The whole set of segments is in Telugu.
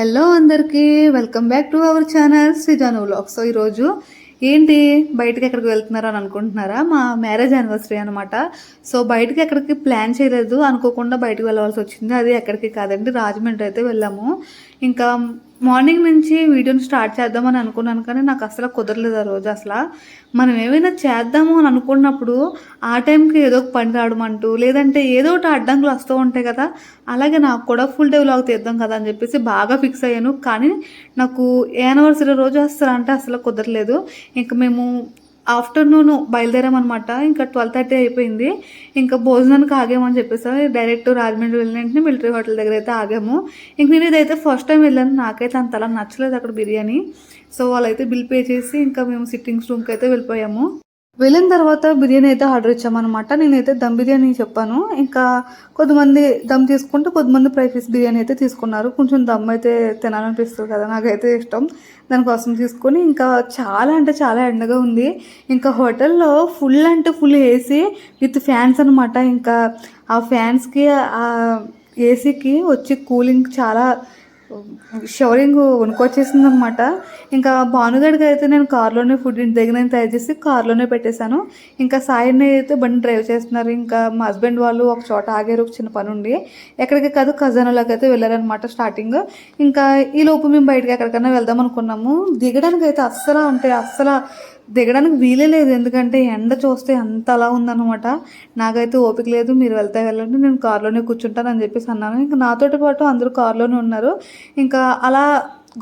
హలో అందరికీ. Welcome back to our channel శ్రీజాను vlog so ఈరోజు ఏంటి? బయటకి ఎక్కడికి వెళ్తున్నారా అని అనుకుంటున్నారా? మా మ్యారేజ్ యానివర్సరీ అనమాట సో బయటకి ఎక్కడికి ప్లాన్ చేయలేదు. అనుకోకుండా బయటకు వెళ్ళవలసి వచ్చింది. అది ఎక్కడికి కాదండి రాజమండ్రి అయితే వెళ్ళాము. ఇంకా మార్నింగ్ నుంచి వీడియోని స్టార్ట్ చేద్దామని అనుకున్నాను కానీ నాకు అసలు కుదరలేదు ఆ రోజు అసలు. మనం ఏమైనా చేద్దాము అని అనుకున్నప్పుడు ఆ టైంకి ఏదో ఒక పని రావడమంటూ లేదంటే ఏదో ఒకటి అడ్డంకులు వస్తూ ఉంటాయి కదా అలాగే నాకు కూడా ఫుల్ డే వ్లాగ్ తీద్దాం కదా అని చెప్పేసి బాగా ఫిక్స్ అయ్యాను. కానీ నాకు యానివర్సరీ రోజు వస్తారంటే అసలు కుదరలేదు. ఇంకా మేము ఆఫ్టర్నూన్ బయలుదేరామన్నమాట. ఇంకా ట్వెల్వ్ థర్టీ అయిపోయింది. ఇంకా భోజనానికి ఆగామని చెప్పేసి. డైరెక్ట్ రాజమండ్రి వెళ్ళిన వెంటనే మిలిటరీ హోటల్ దగ్గర అయితే ఆగాము. ఇంక నేను ఇదైతే ఫస్ట్ టైం వెళ్ళాను. నాకైతే అంతలా నచ్చలేదు అక్కడ బిర్యానీ. సో వాళ్ళైతే బిల్ పే చేసి ఇంకా మేము సిట్టింగ్స్ రూమ్కి అయితే వెళ్ళిపోయాము. వెళ్ళిన తర్వాత బిర్యానీ అయితే ఆర్డర్ ఇచ్చామన్నమాట. నేనైతే దమ్ బిర్యానీ చెప్పాను. ఇంకా కొద్దిమంది దమ్ తీసుకుంటే కొద్దిమంది ఫ్రై పీస్ బిర్యానీ అయితే తీసుకున్నారు. కొంచెం దమ్ అయితే తినాలనిపిస్తుంది కదా నాకైతే ఇష్టం. దానికోసం తీసుకొని ఇంకా చాలా అంటే చాలా ఎండగా ఉంది. ఇంకా హోటల్లో ఫుల్ అంటే ఫుల్ ఏసీ విత్ ఫ్యాన్స్ అనమాట ఇంకా ఆ ఫ్యాన్స్కి ఆ ఏసీకి వచ్చి కూలింగ్ చాలా షవరింగ్ వణుకొచ్చేసింది అనమాట ఇంకా భానుగడికి అయితే నేను కార్లోనే ఫుడ్ ఇంటి దగ్గర నేను తయారు చేసి కార్లోనే పెట్టేశాను. ఇంకా సాయిని అయితే బండి డ్రైవ్ చేస్తున్నారు. ఇంకా మా హస్బెండ్ వాళ్ళు ఒక చోట ఆగారు ఒక చిన్న పని ఉండి ఎక్కడికి కాదు ఖజానాలోకి అయితే వెళ్ళారనమాట స్టార్టింగ్ ఇంకా ఈ లోపు మేము బయటకి ఎక్కడికైనా వెళ్దాం అనుకున్నాము. దిగడానికి అయితే అస్సలు అంటే అస్సలు దిగడానికి వీలే లేదు. ఎందుకంటే ఎండ చూస్తే అంత అలా ఉందన్నమాట. నాకైతే ఓపిక లేదు మీరు వెళ్తే వెళ్ళండి నేను కార్లోనే కూర్చుంటాను అని చెప్పేసి అన్నాను. ఇంకా నాతోటి పాటు అందరూ కార్లోనే ఉన్నారు. ఇంకా అలా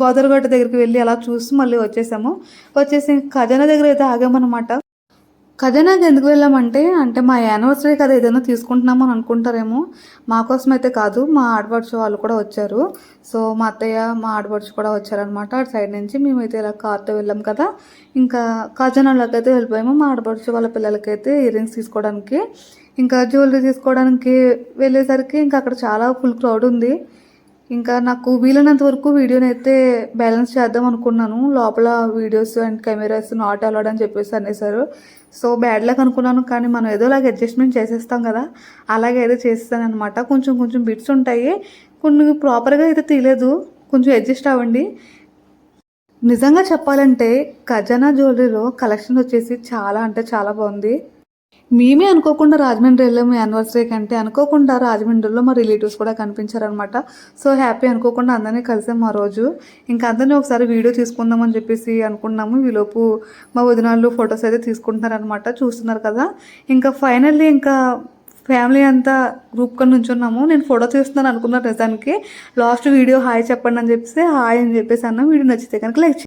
గోదావరిగట్ట దగ్గరికి వెళ్ళి అలా చూసి మళ్ళీ వచ్చేసాము. వచ్చేసి ఖజానా దగ్గర అయితే ఆగామన్నమాట. ఖజానాకి ఎందుకు వెళ్ళామంటే అంటే మా యానివర్సరీ కదా ఏదైనా తీసుకుంటున్నామని అనుకుంటారేమో. మా కోసం అయితే కాదు మా ఆడపడుచు వాళ్ళు కూడా వచ్చారు. సో మా అత్తయ్య మా ఆడపడుచు కూడా వచ్చారనమాట అటు సైడ్ నుంచి మేమైతే ఇలా కార్తో వెళ్ళాం కదా. ఇంకా ఖజానాలోకి అయితే వెళ్ళిపోయాము. మా ఆడపడుచు వాళ్ళ పిల్లలకైతే ఇయర్ రింగ్స్ తీసుకోవడానికి. ఇంకా జ్యువెలరీ తీసుకోవడానికి వెళ్ళేసరికి ఇంకా అక్కడ చాలా ఫుల్ క్రౌడ్ ఉంది. ఇంకా నాకు వీలైనంత వరకు వీడియోని అయితే బ్యాలెన్స్ చేద్దాం అనుకున్నాను. లోపల videos and cameras not allowed అని చెప్పేసి అనేసారు సో బ్యాడ్ లక్ అనుకున్నాను కానీ మనం ఏదోలాగా అడ్జస్ట్మెంట్ చేసేస్తాం కదా అలాగే అయితే చేస్తాను అనమాట కొంచెం కొంచెం బిట్స్ ఉంటాయి. కొన్ని ప్రాపర్గా అయితే తీయలేదు. కొంచెం అడ్జస్ట్ అవ్వండి. నిజంగా చెప్పాలంటే ఖజానా జ్యువెలరీలో కలెక్షన్ వచ్చేసి చాలా అంటే చాలా బాగుంది. మేమే అనుకోకుండా రాజమండ్రి వెళ్ళాము యానివర్సరీ కంటే. అనుకోకుండా రాజమండ్రిలో మా రిలేటివ్స్ కూడా కనిపించారనమాట సో హ్యాపీ అనుకోకుండా అందరినీ కలిసాం ఆ రోజు. ఇంకా అందరినీ ఒకసారి వీడియో తీసుకుందామని చెప్పేసి అనుకున్నాము. ఈలోపు మా వదినాళ్ళు ఫొటోస్ అయితే తీసుకుంటున్నారనమాట చూస్తున్నారు కదా. ఇంకా ఫైనల్లీ ఇంకా ఫ్యామిలీ అంతా గ్రూప్ కొని నుంచున్నాము. నేను ఫోటో తీస్తున్నాను అనుకున్నాను నిజానికి. లాస్ట్ వీడియో హాయ్ చెప్పండి అని చెప్పేసి హాయ్ అని చెప్పేసి అన్న. వీడియో నచ్చితే కనుక లైక్